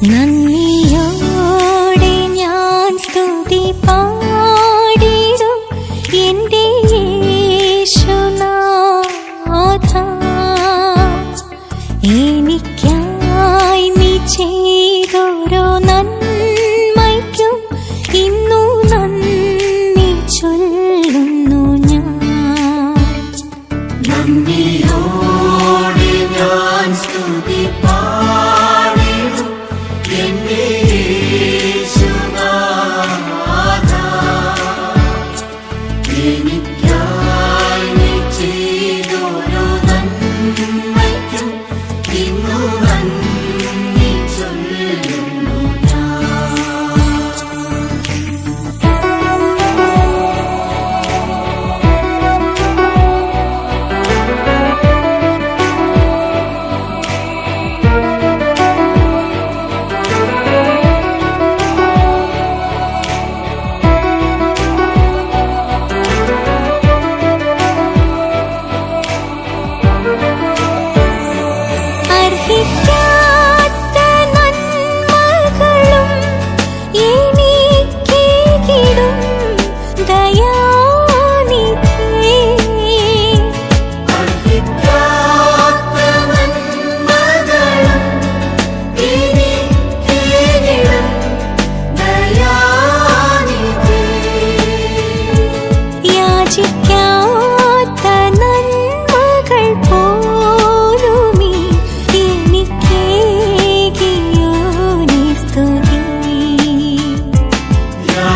നന്ദിയോടെ ഞാൻ സ്തുതി പാടിടും എന്റെ യേശുനാഥ. എനിക്കായി നീ ചെയ്തോരോ ഇന്നു നന്ദി ചൊല്ലുന്നു ഞാൻ. നന്ദിയോടെ ഞാൻ സ്തുതി പാ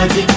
magic.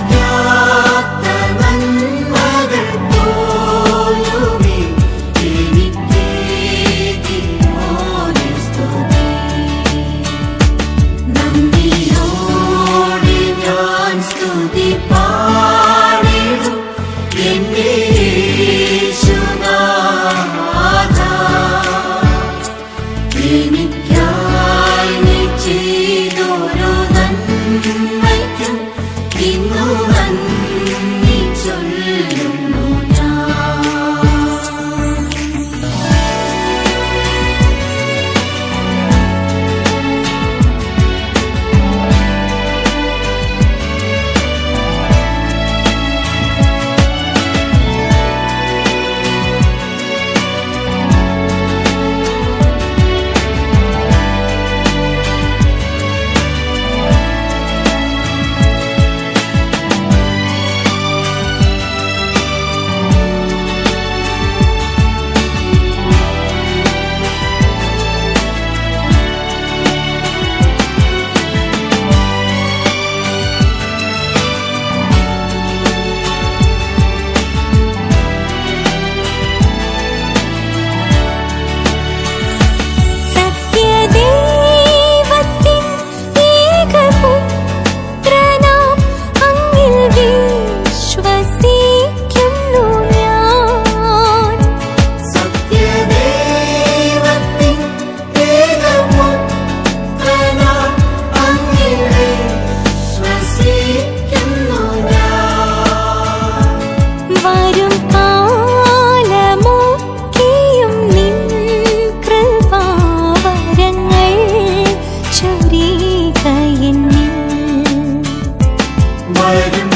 Bayram